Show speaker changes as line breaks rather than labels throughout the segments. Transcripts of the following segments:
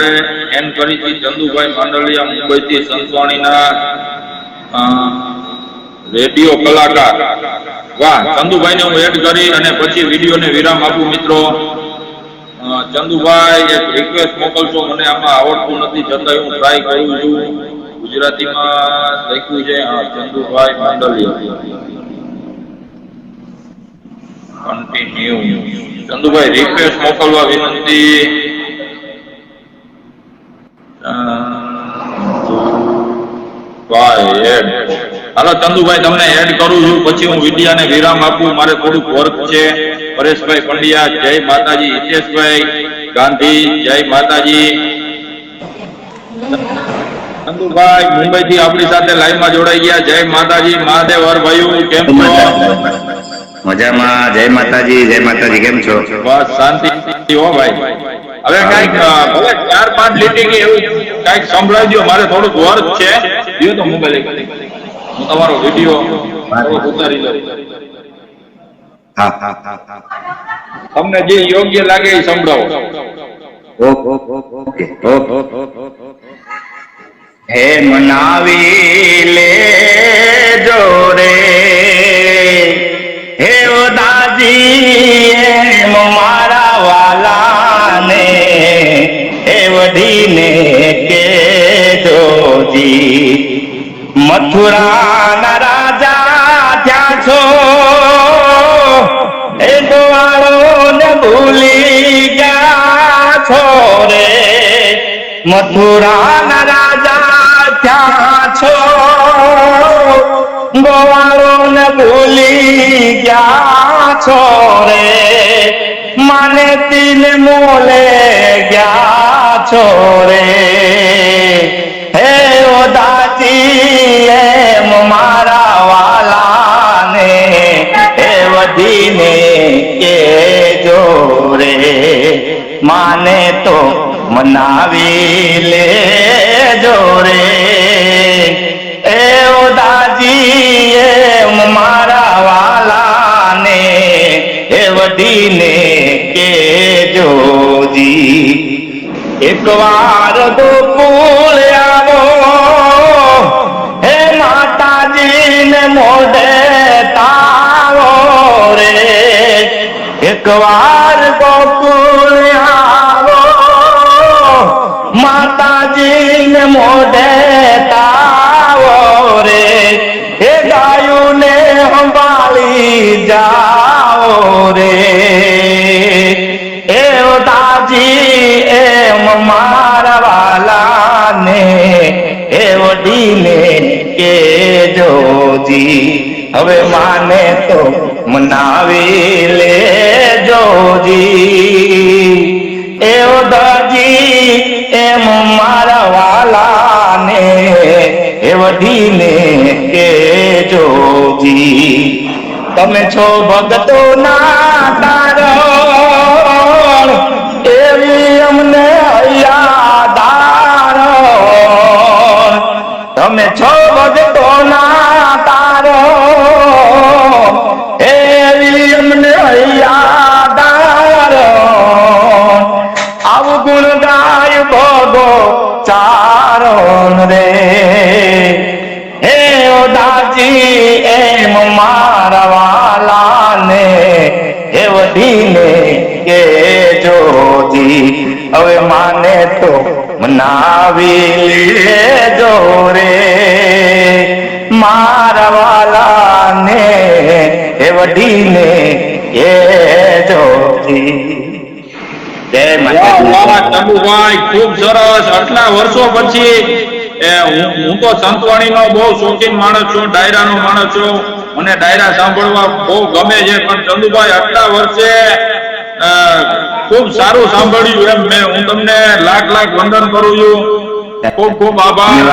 આપણે એમ કરી છે ચંદુભાઈ માંડલિયા, મુંબઈથી સંતવાણીના રેડિયો કલાકાર. વાહ, ચંદુભાઈને હું એડ કરી અને પછી વિડીયોને વિરામ આપું મિત્રો. ચંદુભાઈ, એક રિક્વેસ્ટ મોકલશો, મને આમાં આવડતું નથી, છતાંય હું ટ્રાય કરું છું. ગુજરાતીમાં લખ્યું છે ચંદુભાઈ માંડલિયા. કન્ટિન્યુ ચંદુભાઈ રિક્વેસ્ટ મોકલવા વિનંતી. ભાઈ એડ. હાલો ચંદુભાઈ તમને એડ કરું છું. પછી હું વિડિયાને વિરામ આપું. મારે થોડુંક વર્ક છે. પરેશભાઈ પંડ્યા જય માતાજી. હિતેશભાઈ ગાંધી જય માતાજી. ચંદુભાઈ મુંબઈ થી આપણી સાથે લાઈવમાં જોડાઈ ગયા. જય માતાજી. મહાદેવ હર ભાઈ કેમ છો?
મજામાં. જય માતાજી. જય માતાજી. કેમ છો?
બસ શાંતિ. હો ભાઈ. હવે કંઈક ચાર પાંચ લીટી કે એવું કંઈક સંભળાવી દો મારે થોડુંક વર્ક છે. દિયો તો મોબાઈલ એક. હું તમારો વિડિયો ઉતારી લઉં તમને જે યોગ્ય લાગે એ સંભળાવો
હે મનાવી લે જોરે હે દાજી એમ મારા વાલાને હે વઢીને મથુરાના રાજા ત્યાં છો એ ગોવાળો ને ભૂલી ગયા છો રે મથુરાના રાજા ત્યાં છો ગોવાળો ને ભૂલી ગયા છો રે માને તિલ મોલે ગયા છો માને તો મનાવી લે જોરે એ દાજી એમ મારા વાલાને, એ વડીને કે જોજી એક વાર ગોકુળ આવો, હે માતાજીને મોઢે એક વાર ગોકુળ આવો માતાજીને મોઢે તાવો રે હે ગાયુને સંભાળી જાઓ રે એ દાજી એમ મારા વાલાને એ વડીને કે જોજી હવે માને તો મનાવી લે જોજી. એ દાજી એમ મારા વાલાને, એ વઢીને કે જોજી. તમે છો ભગતો ના તારણ, એવી અમને યાદારણ તમે છો હે ઓ દાજી એમ મારા વાલાને એવડીને કે જોજી. હવે માને તો મનાવી લેજો રે. મારા વાલાને એવડીને કે જોજી. જય
માતા ખૂબ સરસ. આટલા વર્ષો પછી એ હું તો તો સંતવાણીનો બહુ શોખીન માણસ છું, ડાયરાનો માણસ છું. મને ડાયરા સાંભળવા બહુ ગમે છે, પણ ચંદુભાઈ આટલા વર્ષે ખૂબ સારું સાંભળ્યું એમ મેં. હું તમને લાખ લાખ વંદન કરું છું. ખૂબ ખૂબ આભાર.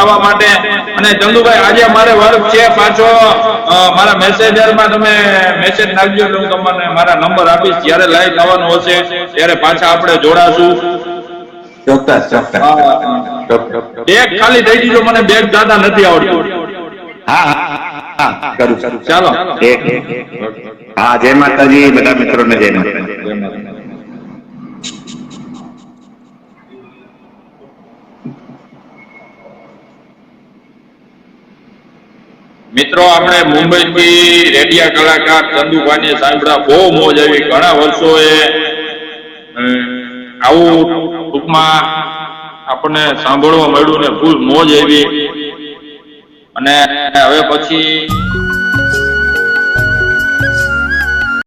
આવવા માટે. અને ચંદુભાઈ, આજે મારે વર્ક છે પાછો. મારા મારા મેસેજરમાં તમે મેસેજ નાખજો હું તમને મારા નંબર આપીશ. જ્યારે લાઈવ થવાનું હશે, ત્યારે પાછા આપણે જોડાશું.
ચોક્કસ ચોક્કસ.
બેગ ખાલી દઈ દીધો મને બેગ દાદા નથી આવડતું.
હા કરું કરું
ચાલો.
હા જય માતાજી બધા મિત્રોને જય માતાજી.
મિત્રો આપણે મુંબઈથી રેડિયા કલાકાર ચંદુભાઈને સાંભળા બહુ મોજ આવી. ઘણા વર્ષો વર્ષોએ આવું ટૂંકમાં આપણને સાંભળવા મળ્યું ને ફૂલ મોજ આવી. અને હવે પછી